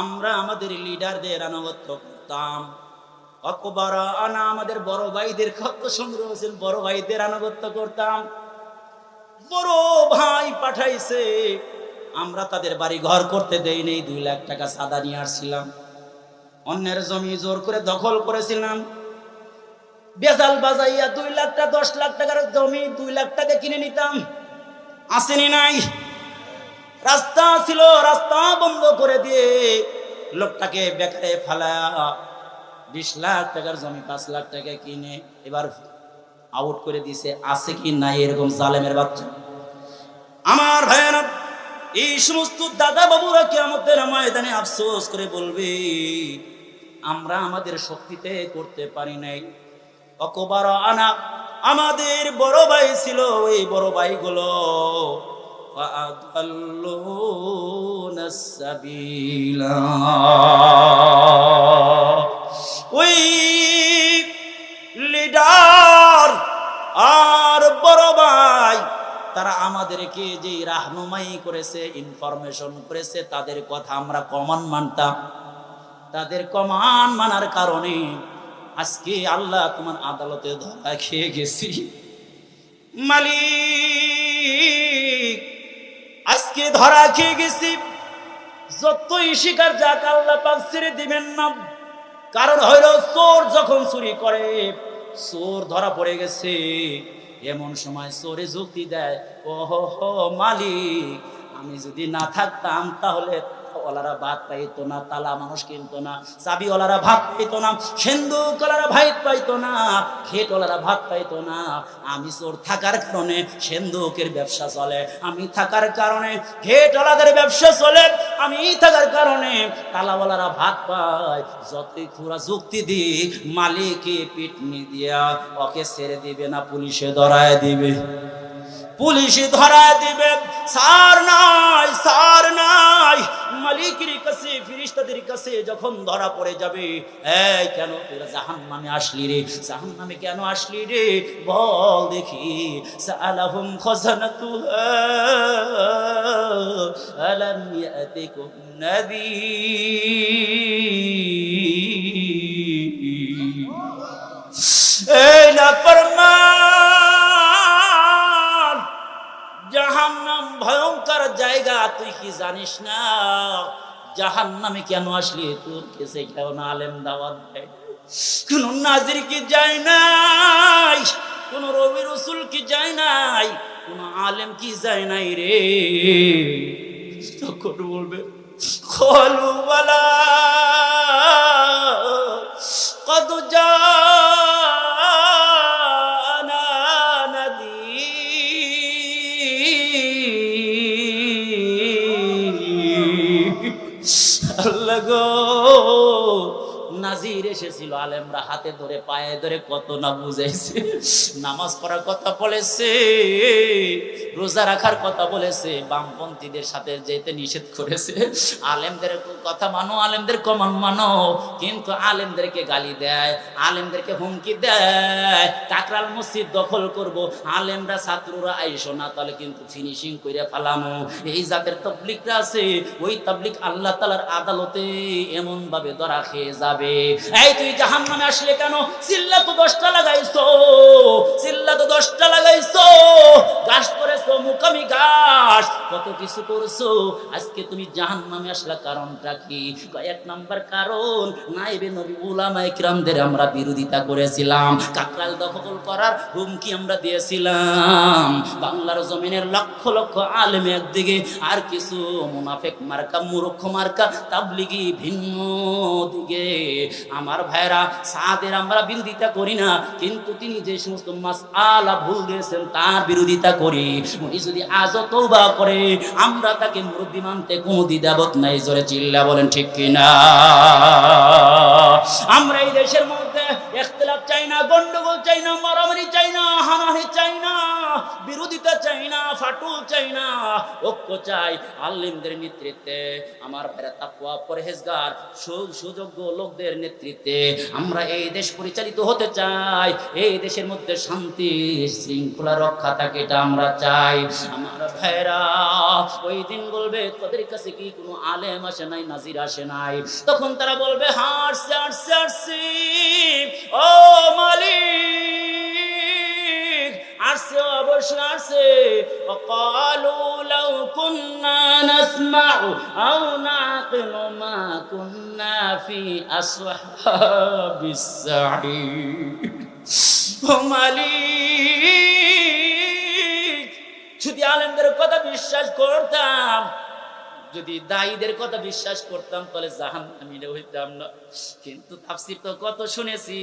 আমরা আমাদের লিডারদের আনুগত্য করতাম। অকবর আনা আমাদের বড় ভাইদের কত সুন্দর হয়েছিল বড় ভাইদের আনুগত্য করতাম। বড় ভাই পাঠাইছে, আমরা তাদের বাড়ি ঘর করতে দেই নেই, দুই লাখ টাকা সাদা নিয়ে আসছিলাম। অন্যের জমি জোর করে দখল করেছিলাম। বেজাল বাজাইয়া দুই লাখ টাকা, দশ লাখ টাকার জমি দুই লাখ টাকা কিনে নিতাম। আসেনি নাই। রাস্তা ছিল, রাস্তা বন্ধ করে দিয়ে লোকটাকে বেকারে ফেলা বিশ লাখ টাকার জমি, পাঁচ লাখ টাকা কিনে এবার আউট করে দিছে আছে কি নাই এরকম জালেমের বাচ্চা? আমার ভাইয়েরা, এই সমস্ত দাদা বাবুরা কি আমাদের ময়দানে আফসোস করে বলবে, আমরা আমাদের শক্তিতে করতে পারি নাই। অকবার আনা। আমাদের বড় ভাই ছিল এই বড় ভাইগুলো। ওই লিডার আর বড় ভাই, তারা আমাদেরকে যে রাহনুমাই করেছে ইনফরমেশন করেছে, তাদের কথা আমরা কমান মানতাম। তাদের কমান মানার কারণে আজকে আল্লাহ তোমার আদালতে ধরা খেয়ে গেছি। মালিক, আজকে ধরা খেয়ে গেছি। যতই শিকার যাক, আল্লাহ পাক ছেড়ে দিবেন না। কারণ হইল চোর যখন চুরি করে, চোর ধরা পড়ে গেছে। এমন সময় চোরে যুক্তি দেয় ও মালিক, আমি যদি না থাকতাম তাহলে ওলারা ভাত পাইতো না, তালা মানুষ কিনতো না, চাবি ওলারা ভাত পাইতো না সিন্ধুক ওলারা ভাত পাইতো না খেট ওলারা ভাত পাইতো না। আমি চোর থাকার কারণে সিন্ধুকের ব্যবসা চলে, আমি থাকার কারণে খেট ওলাদের ব্যবসা চলে, আমি থাকার কারণে তালাওয়ালারা ভাত পায়। যতই খুরা যুক্তি দিক, মালিকে পিটনি দিয়া, ওকে ছেড়ে দিবে না, পুলিশে ধরায় দিবে। পুলিশে ধরা দিবে। সার নাই সার নাই। মালিকের কাছে, ফিরিস্তাদের কাছে যখন ধরা পড়ে যাবে, এই কেন তোরা জাহান নামে আসলি রে? জাহান নামে কেন আসলি রে? বল দেখি। সালাহুম খজানাতু আলাম ইয়াতিকুম নবী তুই কি জানিস না? জাহান নামে কেন আসলি? তোর কেসে কেন আলেম দাওয়াত কোন নাজির কি যায় নাই? কোন রবি রসুল কি যায় নাই? কোন আলেম কি যায় নাই রে? তখন বলবে বালা قد আল্লাহ গো নাজির এসেছিল, আলেমরা হাতে ধরে, পায়ে ধরে কত না বুঝাইছে। নামাজ পড়ার কথা বলেছে, রোজা রাখার কথা বলেছে, বামপন্থীদের সাথে যেতে নিষেধ করেছে। আলেমদের কথা মানো, আলেমদের কমান মানো, কিন্তু আলেমদেরকে গালি দেয়, আলেমদেরকে হুমকি দেয়। কাকরাল মসজিদ দখল করব, আলেমরা ছাত্ররা আইসো না, তাহলে কিন্তু ফিনিশিং করে ফেলামো। এই জাতের তবলিকরা আছে, ওই তবলিক আল্লাহ তালার আদালতে এমন ভাবে ধরা খেয়ে যাবে। এই, তুই জাহান নামে আসলে কেন? চিল্লা তো দশটা লাগাইছো। চিল্লা তো দশটা লাগাইছো। গাছ করেছ মুখামি গাছ কত কিছু করছ। আজকে তুমি জাহান নামে আসলা কারণটা কি? এক নাম্বার কারণ নাইবে নবী উলামা ইকরামদের আমরা বিরোধিতা করেছিলাম। কাকরাল দখল করার হুমকি আমরা দিয়েছিলাম। বাংলার জমিনের লক্ষ লক্ষ আলেম একদিকে, আর কিছু মুনাফেক মার্কা, মূর্খ মার্কা, তাবলিগি ভিন্ন দিকে। আমার ভাইরা সাদের আমরা বিরোধিতা করি না, কিন্তু তিনি যে সমস্ত মাস আলা ভুল দিয়েছেন তার বিরোধিতা করি। উনি যদি আজও তৌবা করে, আমরা তাকে মুরব্বী মানতে কোনো দ্বিধাবোধ নাই, জোরে চিল্লা বলেন ঠিক কিনা? আমরা এই দেশের মধ্যে এখতলাপ চাই না, গন্ডগোল ফাটল চাই না, ঐক্য চাই। আলিমদের নেতৃত্বে, আমার ভাইরা তাকুয়া পরহেজগার সুযোগ্য লোকদের নেতৃত্বে আমরা এই দেশ পরিচালিত হতে চাই। এই দেশের মধ্যে শান্তি, শৃঙ্খলা, রক্ষা থাকে এটা আমরা চাই। আমার ভাইরা, ওই দিন বলবে, তোদের কাছে কি কোনো আলেম আসে নাই, নাজির আসে নাই? তখন তারা বলবে হাসছে হাসছে হাসছে ও মালিক! আসছে অবশ্যই আসছে وقالوا لو كنا نسمع أو نعقل ما كنا في أصحاب السعير ও মালিক যদি আলেমদের কথা বিশ্বাস করতাম যদি দায়ীদের কথা বিশ্বাস করতাম তাহলে জাহান আমি হইতাম না কিন্তু তাফসির তো কত শুনেছি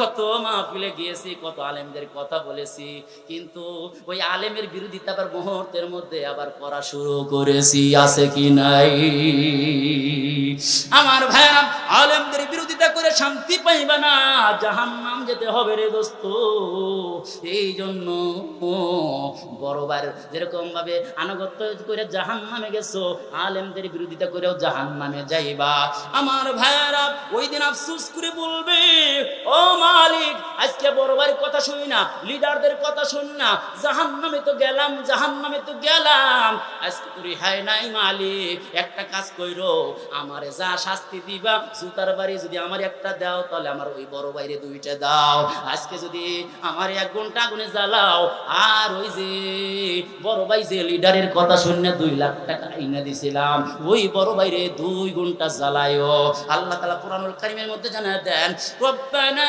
কত মাহফিলে গিয়েছি, কত আলেমদের কথা বলেছি, কিন্তু ওই আলেমের বিরোধিতা আবার মুহূর্তের মধ্যে আবার করা শুরু করেছি, আছে কি নাই? আমার ভাইরা আলেমদের বিরোধিতা করে শান্তি পাইবা না জাহান নাম যেতে হবে রে দোস্ত। এই জন্য বড়বার যেরকম ভাবে আনুগত্য করে জাহান নামে গেছো, আলেমদের বিরোধিতা করেও জাহান নামে যাইবা। আমার ভাইয়ারা, ওই দিন আফসুস করে বলবে, ও মালিক। আজকে বড়বার কথা শুনি না, লিডারদের কথা শুন না। জাহান নামে তো গেলাম জাহান নামে তো গেলাম। আজকে তো রিহাই নাই মালিক, একটা কাজ কইরো, আমারে যা শাস্তি দিবা সুতার বাড়ি যদি আমার একটা দাও, তাহলে আমার ওই বড় বাইরে দুইটা দাও। আজকে যদি আমার এক ঘণ্টা আগুনে জ্বালাও, আর ওই যে বড় ভাই যে লিডারের কথা শুনে দুই লাখ টাকা এনে দিছিলাম, ওই বড় বাইরে দুই ঘণ্টা জ্বালায়ও। আল্লাহ তালা কোরআনুল কারিমের মধ্যে জানা দেন, রব্বানা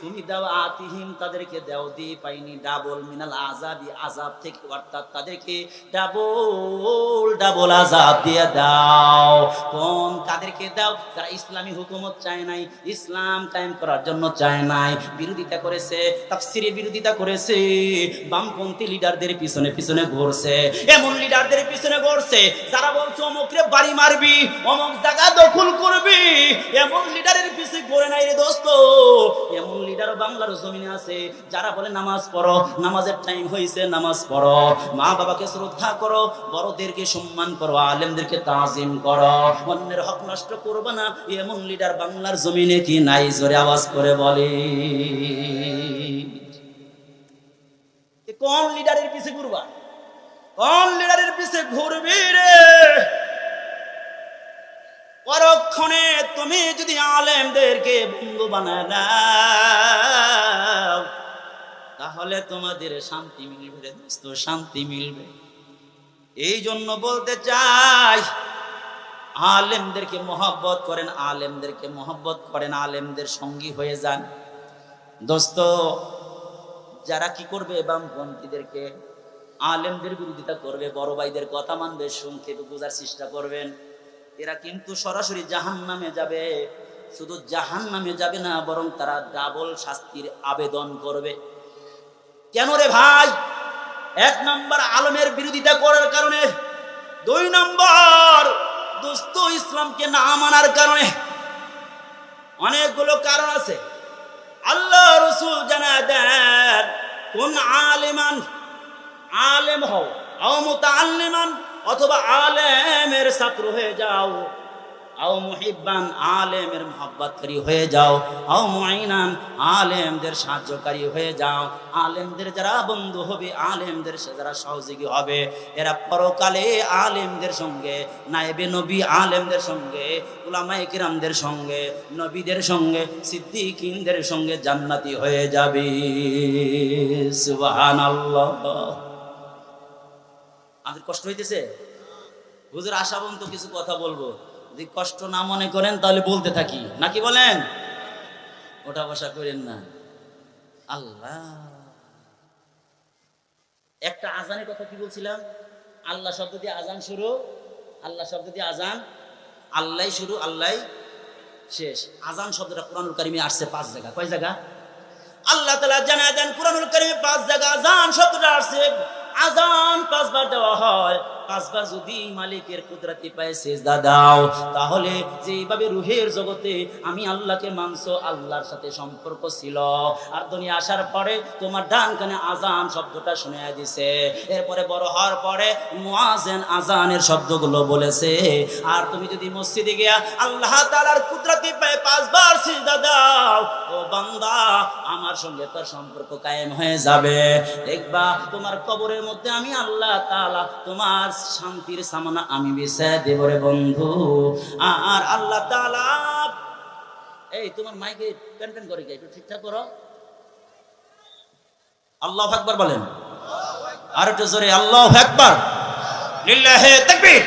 তুমি দাও আতিহিম তাদেরকে দাও দি পাইনি ডাবল মিনাল আজাবি আজাব থেকে, অর্থাৎ তাদেরকে ডাবল ডাবল আজাব দিয়ে দাও। কোন কাদেরকে দাও? যারা ইসলামী হুকুমত চায় নাই, ইসলাম কায়েম করার জন্য চায় নাই, বিরোধিতা করেছে তাফসিরের বিরোধিতা করেছে, বামপন্থী লিডারদের পিছনে পিছনে ঘুরছে, এমন লিডারদের পিছনে ঘুরছে, যারা বলছে অমুকরে বাড়ি মারবি, অমুক জায়গা দখল করবি, এমন লিডারের পিছনে ঘুরে নাই রে দোস্ত। এমন লিডার বাংলার জমিনে আছে, যারা বলে, নামাজ পড়ো। নামাজের টাইম হয়েছে নামাজ পড়ো। মা বাবাকে শ্রদ্ধা করো, বড়দেরকে সম্মান করো, আলেমদেরকে তাজিম করো। অন্যের হক নষ্ট করবে না, এমন লিডার বাংলার জমিনে কি নাই? জোরে আওয়াজ করে বলে। কোন লিডারের পিছে ঘুরবা? কোন লিডারের পিছে ঘুরবি রে? পরক্ষণে তুমি যদি আলেমদেরকে বন্ধু বানায় নাও, তাহলে তোমাদের শান্তি মিলবে দোস্ত, শান্তি মিলবে। এই জন্য বলতে চাই, আলেমদেরকে মহব্বত করেন, আলেমদেরকে মহব্বত করেন, আলেমদের সঙ্গী হয়ে যান। দোস্ত, যারা কি করবে এবং বামপন্থীদেরকে আলেমদের বিরোধিতা করবে, বড় ভাইদের কথা মানবে, সংক্ষেপে বোঝার চেষ্টা করবেন। এরা কিন্তু সরাসরি জাহান নামে যাবে। শুধু জাহান নামে যাবে না, বরং তারা ডাবল শাস্তির আবেদন করবে। কেন রে ভাই? এক নম্বর আলমের বিরোধিতা করার কারণে, দুই নম্বর দুস্থ ইসলামকে না মানার কারণে অনেকগুলো কারণ আছে। আল্লাহ রসুল জানা দেন, কোন আলেমান, আলেম হও, আও মুতাআল্লিমান অথবা আলেমের ছাত্র হয়ে যাও। আও মুহিব্বান আলেমের মোহাব্বতকারী হয়ে যাও। আও মুআইনান আলেমদের সাহায্যকারী হয়ে যাও। আলেমদের যারা বন্ধু হবে, আলেমদের যারা সহযোগী হবে, এরা পরকালে আলেমদের সঙ্গে, নায়েবে নবী আলেমদের সঙ্গে, উলামায়ে কিরামদের সঙ্গে, নবীদের সঙ্গে, সিদ্দিকিনদের সঙ্গে জান্নাতি হয়ে যাবে। সুবহানাল্লাহ। আমাদের কষ্ট হইতেছে? হুজুর, আশা পর্যন্ত কিছু কথা বলব। যদি কষ্ট না মনে করেন, তাহলে বলতে থাকি। নাকি বলেন? ওটা বসা করেন না। আল্লাহ। একটা আজানের কথা কি বলছিলাম? আল্লাহ শব্দ দিয়ে আজান শুরু, আল্লাহ শব্দ দিয়ে আজান, আল্লাহ শুরু, আল্লাহ শেষ। আজান শব্দটা কোরআনুল কারিমে আসছে পাঁচ জায়গা। কয় জায়গা? আল্লাহ তালা জানা দেন, কোরআনুল কারিমে পাঁচ জায়গা আজান শব্দটা আসছে। আজান পাঁচবার দেওয়া হয়। পাঁচবার যদি মালিকের কুদরতি পায় সেজদা দাও, তাহলে যেইভাবে রুহের জগতে আমি আল্লাহকে মানছো, আল্লাহর সাথে সম্পর্ক ছিল। আর দুনিয়া আসার পরে তোমার ডান কানে আজান শব্দটা শুনে দিছে। এরপরে বড় হওয়ার পরে মুয়াজেন আজানের শব্দগুলো বলেছে, আর তুমি যদি মসজিদে গিয়া আল্লাহ তাআলার কুদরতি পায় পাঁচবার সিজদা দাও, ও বান্দা আমার সঙ্গে তোর সম্পর্ক কায়েম হয়ে যাবে। দেখবা, তোমার কবরের মধ্যে আমি আল্লাহ তাআলা তোমার শান্তির সামনা আমি বিছায় দেব রে বন্ধু। আর আল্লাহ তাআলা, এই তোমার মাইকে পেন পেন করে একটু ঠিকঠাক করো। আল্লাহ আকবার বলেন। আর একটু জোরে, আল্লাহ আকবার। লিল্লাহে তাকবীর।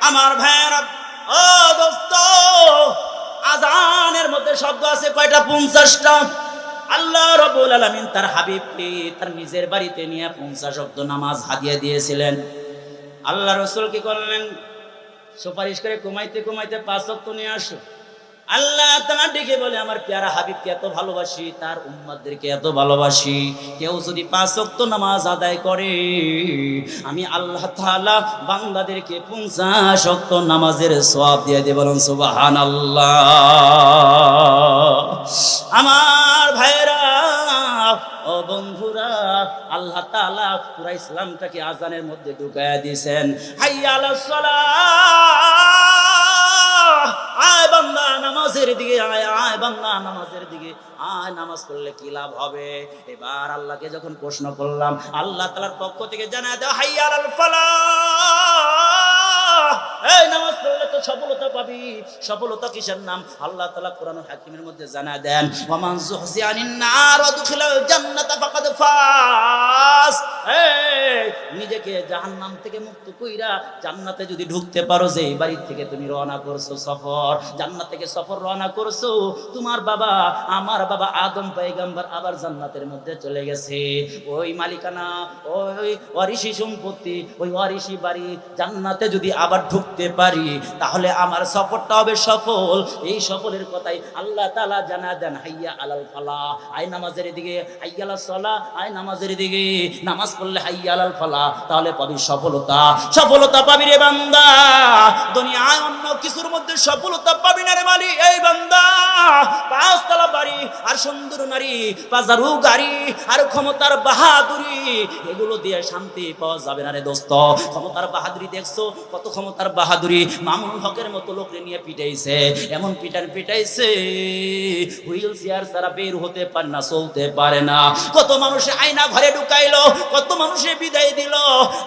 আমার ভাইয়েরা, ও দোস্ত আজানের মধ্যে শব্দ আছে, কয়টা? পঞ্চাশটা। আল্লাহ রবুল আলমিন তার হাবিবকে, তার নিজের বাড়িতে নিয়ে পঞ্চাশ শব্দ নামাজ হাদিয়ে দিয়েছিলেন। আল্লাহ রসুল কি করলেন? সুপারিশ করে কমাইতে কমাইতে পাঁচ শক্ত নিয়ে আসো। আল্লাহ তালা ডেকে বলে, আমার পেয়ারা হাবিবকে এত ভালোবাসি, তার উম্মাদেরকে এত ভালোবাসি। কেউ যদি পাঁচ ওয়াক্ত নামাজ আদায় করে, আমি আল্লাহ তাআলা বান্দাদেরকে পঞ্চাশ ওয়াক্ত নামাজের সওয়াব দিয়ে দেব। বলুন, সুবহানাল্লাহ। আমার ভাইরা ও বন্ধুরা, আল্লাহ তাআলা পুরা ইসলামটাকে আজানের মধ্যে ঢুকায়া দিয়েছেন। আয় বান্দা নামাজের দিকে আয় আয় বান্দা, নামাজের দিকে আয়, নামাজ পড়লে কি লাভ হবে? এবার আল্লাহকে যখন প্রশ্ন করলাম, আল্লাহ তালার পক্ষ থেকে জানা দেওয়া হাইয়ার ফলা সফলতা কিসের নাম? আল্লাহ নিজেকে জাহান্নাম থেকে মুক্ত কইরা জান্নাতে যদি ঢুকতে পারো, যে এই বাড়ি থেকে তুমি রওনা করছ সফর, জান্নাত থেকে সফর রওনা করছ, তোমার বাবা, আমার বাবা আদম পয়গাম্বর আবার জান্নাতের মধ্যে চলে গেছে। ওই মালিকানা, ওই ওয়ারিশি সম্পত্তি, ওই ওয়ারিশি বাড়ি জান্নাতে যদি আবার ঢুকতে পারি, তাহলে আমার সফরটা হবে সফল। এই সফলের কথাই আল্লাহ তাআলা জানা দেন, হাইয়া আলাল ফালা আয় নামাজের দিকে, হাইয়া আলাল সলা আয় নামাজের দিকে। নামাজ পড়লে হাইয়া আলাল ফালা তাহলে পাবি সফলতা। সফলতা পাবি রে বান্দা। দুনিয়ায় অন্য কিছুর মধ্যে সফলতা পাবি না রে মালি এই বান্দা, পাঁচতলা বাড়ি, আর সুন্দর নারী পাজারু গাড়ি, আর ক্ষমতার বাহাদুরি, এগুলো দিয়ে শান্তি পাওয়া যাবে না রে দোস্ত। ক্ষমতার বাহাদুরি দেখছ, কত ক্ষমতার বাহাদুরি মামুনুল হকের মতো লোকরে নিয়ে পিটাইছে। এমন পিটান পিটাইছে, হুইল চেয়ার ছাড়া বের হতে পারে না, চলতে পারে না। কত মানুষে আয়না ঘরে ঢুকাইলো, কত মানুষে বিদায় দিল।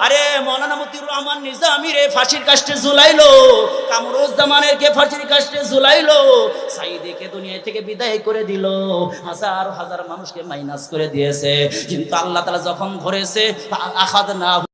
আরে মৌলানা মতিউর রহমান নিজামি রে ফাঁসির কাষ্টে ঝুলাইলো কামরুজ্জামানের কে ফাঁসির কাষ্টে ঝুলাইলো, সাইদিকে দুনিয়া থেকে বিদায় করে দিল। হাজার হাজার মানুষকে মাইনাস করে দিয়েছে। কিন্তু আল্লাহ তাআলা যখন ধরেছে আখাদ না